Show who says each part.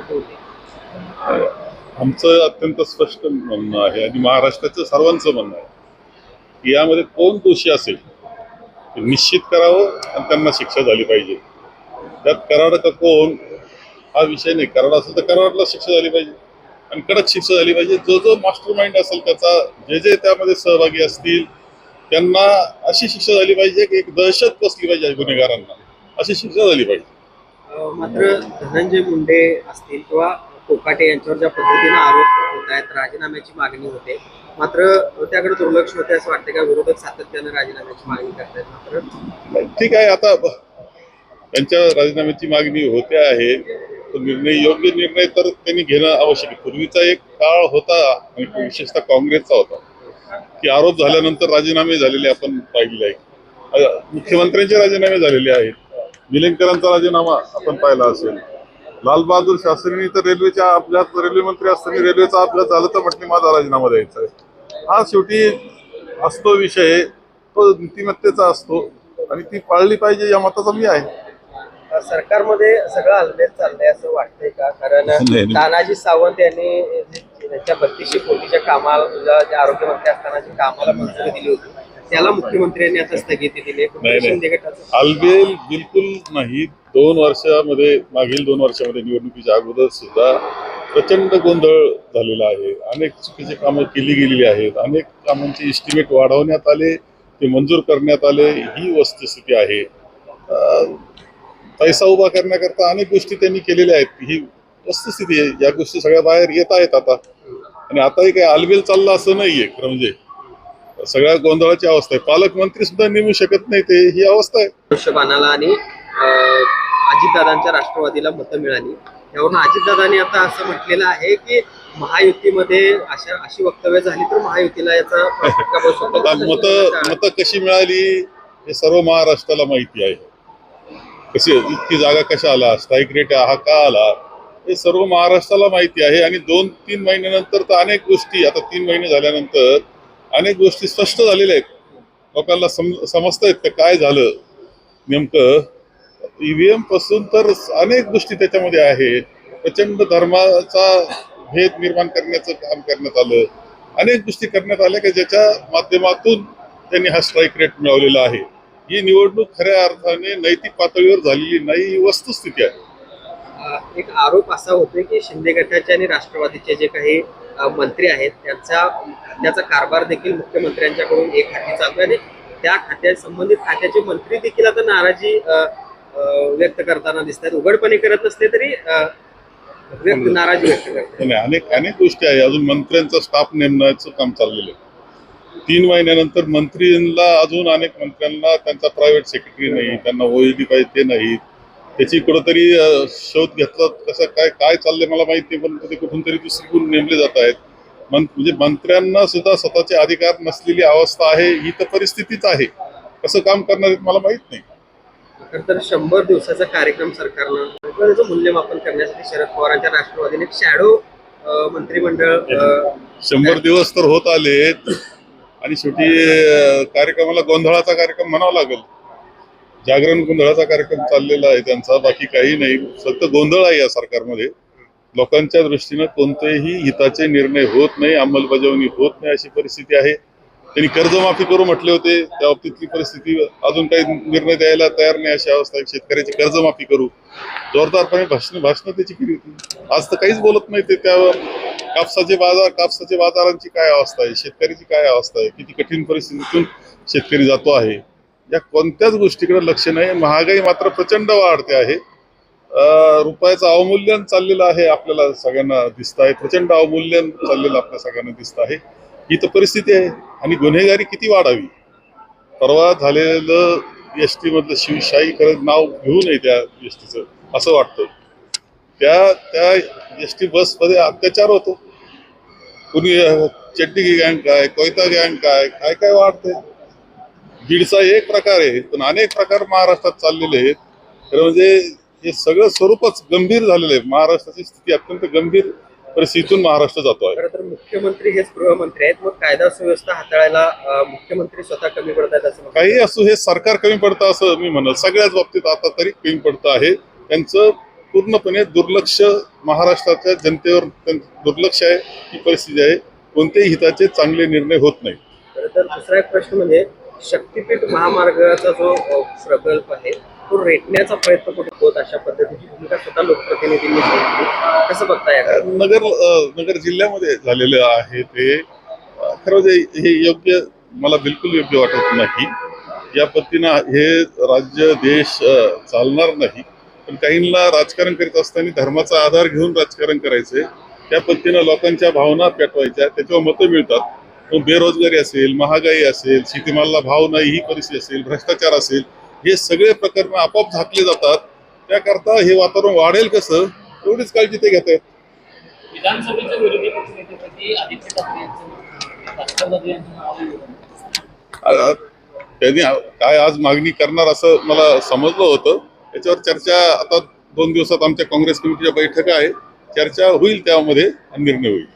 Speaker 1: मोठे होते.
Speaker 2: आमचं अत्यंत स्पष्ट म्हणणं आहे आणि महाराष्ट्राचं सर्वांचं म्हणणं आहे की यामध्ये कोण दोषी असेल ते निश्चित करावं आणि त्यांना शिक्षा झाली पाहिजे. त्यात कराड का कोण हा विषय नाही. कराड असेल तर कराडला शिक्षा झाली पाहिजे. आणि कडक शिक्षा झाली पाहिजे. जो जो मास्टर माइंड असेल त्याचा जे जे त्यामध्ये सहभागी असतील त्यांना अशी शिक्षा झाली पाहिजे की एक दहशत बसली पाहिजे गुन्हेगारांना. अशी शिक्षा झाली पाहिजे.
Speaker 1: मात्र धनंजय मुंडे असतील किंवा कोकाटे यांच्यावर ज्या पद्धतीने आरोप होत आहेत राजीनाम्याची मागणी होते. मात्र त्याकडे दुर्लक्ष होते असं वाटतं का? विरोधक सातत्याने राजीनाम्याची मागणी करतायत मात्र.
Speaker 2: ठीक आहे आता त्यांच्या राजीनाम्याची मागणी होते आहे तो निर्णय योग्य निर्णय तर त्यांनी घेणं आवश्यक आहे. पूर्वीचा एक काळ होता आणि विशेषतः काँग्रेसचा होता. की आरोप झाल्यानंतर राजीनामे झालेले आपण पाहिले आहे. मुख्यमंत्र्यांचे राजीनामे झालेले आहेत. निलंगकरांचा राजीनामा आपण पाहिला असेल. लालबहादूर शास्त्रींनी तर रेल्वेच्या अपघात रेल्वे मंत्री असताना रेल्वेचा अपघात झाला तर म्हटले माझा राजीनामा द्यायचा आहे. हा शेवटी असतो विषय तो नीतिमत्तेचा असतो आणि ती पाळली पाहिजे या मताचा मी आहे.
Speaker 1: सरकारमध्ये सगळं हलमेल चाललंय असं वाटतंय का? कारण. तानाजी सावंत यांनी त्यांच्या बत्तीसशे कोटीच्या कामाला जे आरोग्यमंत्री असताना कामाला मंजुरी दिली होती त्याला मुख्यमंत्र्यांनी आता स्थगिती दिली
Speaker 2: अलबेल बिलकुल नाही. दोन वर्षामध्ये मागील दोन वर्षामध्ये निवडणुकीच्या अगोदर सुद्धा प्रचंड गोंधळ झालेला आहे. अनेक चुकीची कामं केली गेलेली आहेत. अनेक कामांचे इस्टिमेट वाढवण्यात आले ते मंजूर करण्यात आले. ही वस्तुस्थिती आहे. पैसा उभा करण्याकरता अनेक गोष्टी त्यांनी केलेल्या आहेत. ही वस्तुस्थिती आहे. या गोष्टी सगळ्या बाहेर येत आहेत आता. आणि आताही काही अलबेल चालला असं नाहीये खरं म्हणजे. सगळ्या गोंधळाची अवस्था आहे. पालकमंत्री सुद्धा नेमू शकत नाही ते ही अवस्था आहे.
Speaker 1: धनुष्यबाणाला आणि अजितदादांच्या राष्ट्रवादीला मतं मिळाली. त्यावरून अजितदादांनी आता असं म्हटलेलं आहे की महायुतीमध्ये अशा अशी वक्तव्य झाली तर महायुतीला याचा
Speaker 2: मत मत कशी मिळाली हे सर्व महाराष्ट्राला माहिती आहे. कशी इतकी जागा कशा आला स्ट्राईक रेट हा का आला हे सर्व महाराष्ट्राला माहिती आहे. आणि दोन तीन महिन्यानंतर तर अनेक गोष्टी आता तीन महिने झाल्यानंतर अनेक गोष्टी स्पष्ट झालेल्या आहेत. लोकांना सम आहेत का काय झालं? नेमकं ईव्हीएमपासून तर अनेक गोष्टी त्याच्यामध्ये आहे. प्रचंड धर्माचा भेद निर्माण करण्याचं काम करण्यात आलं. अनेक गोष्टी करण्यात आल्या की ज्याच्या माध्यमातून त्यांनी हा स्ट्राईक रेट मिळवलेला आहे. ही निवडणूक खऱ्या अर्थाने नैतिक पातळीवर झालेली नाही ही वस्तुस्थिती आहे.
Speaker 1: एक आरोप असा होतोय की शिंदे गटाचे आणि राष्ट्रवादीचे जे काही मंत्री आहेत त्यांचा त्याचा कारभार देखील मुख्यमंत्र्यांच्याकडून एक हाती चालतोय आणि त्या खात्या संबंधित खात्याचे मंत्री देखील आता नाराजी व्यक्त करताना दिसत आहेत. उघडपणे करत नसले तरी नाराजी व्यक्त करतात.
Speaker 2: अनेक अनेक गोष्टी आहे. अजून मंत्र्यांचा स्टाफ नेमण्याचं काम चाललेलं आहे. तीन महिन्यानंतर मंत्रीला अजून अनेक मंत्र्यांना त्यांचा प्रायव्हेट सेक्रेटरी नाही त्यांना ओएडी पाहिजे ते नाहीत त्याची कुठंतरी शोध घेतला कसं काय काय चाललंय मला माहिती नाही पण ते कुठून तरी दुसरीकडून नेमले जात आहेत. म्हणजे मंत्र्यांना सुद्धा स्वतःचे अधिकार नसलेली अवस्था आहे ही तर परिस्थितीच आहे. कसं काम करणार आहेत मला माहीत नाही.
Speaker 1: तर शंभर दिवसाचा कार्यक्रम सरकारनं मूल्यमापन करण्यासाठी शरद पवारांच्या राष्ट्रवादीने शॅडो मंत्रिमंडळ
Speaker 2: शंभर दिवस तर होत आलेत. आणि शेवटी कार्यक्रमाला गोंधळाचा कार्यक्रम म्हणावा लागेल. जागरण गोंधळाचा कार्यक्रम चाललेला आहे त्यांचा बाकी काही नाही. फक्त गोंधळ आहे या सरकारमध्ये. लोकांच्या दृष्टीनं कोणतेही हिताचे निर्णय होत नाही अंमलबजावणी होत नाही अशी परिस्थिती आहे. त्यांनी कर्जमाफी करू म्हटले होते त्या बाबतीतली परिस्थिती अजून काही निर्णय द्यायला तयार नाही अशी अवस्था आहे. शेतकऱ्याची कर्जमाफी करू. जोरदारपणे भाषण भाषणं त्याची केली होती. आज तर काहीच बोलत नाही ते त्या कापसाचे बाजार कापसाच्या बाजारांची काय अवस्था आहे? शेतकऱ्याची काय अवस्था आहे? किती कठीण परिस्थितीतून शेतकरी जातो आहे. या कोणत्याच गोष्टीकडे लक्ष नाही. महागाई मात्र प्रचंड वाढते आहे. रुपयाचं अवमूल्यन चाललेलं आहे आपल्याला सगळ्यांना दिसत आहे. प्रचंड अवमूल्यन चाललेलं आपल्या सगळ्यांना दिसत आहे. ही तर परिस्थिती आहे आणि गुन्हेगारी किती वाढावी? परवा झालेलं एस टी मधलं शिवशाही खरंच नाव घेऊ नये त्या एस टीचं असं वाटतं त्या त्या एस टी बसमध्ये अत्याचार होतो. कुणी चड्डी गँग काय कोयता गँग काय काय काय वाढते बीडचा एक प्रकार आहे पण अनेक प्रकार महाराष्ट्रात चाललेले आहेत. खरं म्हणजे हे सगळं स्वरूपच गंभीर झालेलं आहे. महाराष्ट्राची स्थिती अत्यंत गंभीर परिस्थितीतून महाराष्ट्र जातो आहे.
Speaker 1: तर मुख्यमंत्री हेच गृहमंत्री आहेत. मग कायदा सुव्यवस्था हाताळायला मुख्यमंत्री स्वतः कमी पडत आहेत असं.
Speaker 2: काही असो हे सरकार कमी पडतं असं मी म्हणत सगळ्याच बाबतीत आता तरी कमी पडतं आहे. त्यांचं पूर्णपणे दुर्लक्ष महाराष्ट्राच्या जनतेवर दुर्लक्ष आहे ही परिस्थिती आहे. कोणत्याही हिताचे चांगले निर्णय होत नाही.
Speaker 1: तर दुसरा एक प्रश्न म्हणजे शक्तीपीठ महामार्गाचा जो प्रकल्प आहे तो रेटण्याचा प्रयत्न कुठे होत अशा पद्धतीची भूमिका स्वतः लोकप्रतिनिधींनी घेतली? कसं बघताय
Speaker 2: नगर नगर जिल्ह्यामध्ये झालेलं आहे ते. खरं हे योग्य मला बिलकुल योग्य वाटत नाही. या पद्धतीनं हे राज्य देश चालणार नाही. पण काहींना राजकारण करीत असताना धर्माचा आधार घेऊन राजकारण करायचंय. त्या पद्धतीनं लोकांच्या भावना पेटवायच्या त्याच्यावर मतं मिळतात. बेरोजगारी असेल महागाई असेल शेतीमालाला भाव नाही ही परिस्थिती असेल भ्रष्टाचार असेल हे सगळे प्रकरण आपोआप झाकले जातात. त्याकरता हे वातावरण वाढेल कसं एवढीच काळजी ते घेत आहेत त्यांनी काय आज मागणी करणार असं मला समजलं होतं. याच्यावर चर्चा आता दोन दिवसात आमच्या काँग्रेस कमिटीच्या बैठका आहे चर्चा होईल त्यामध्ये आणि निर्णय होईल.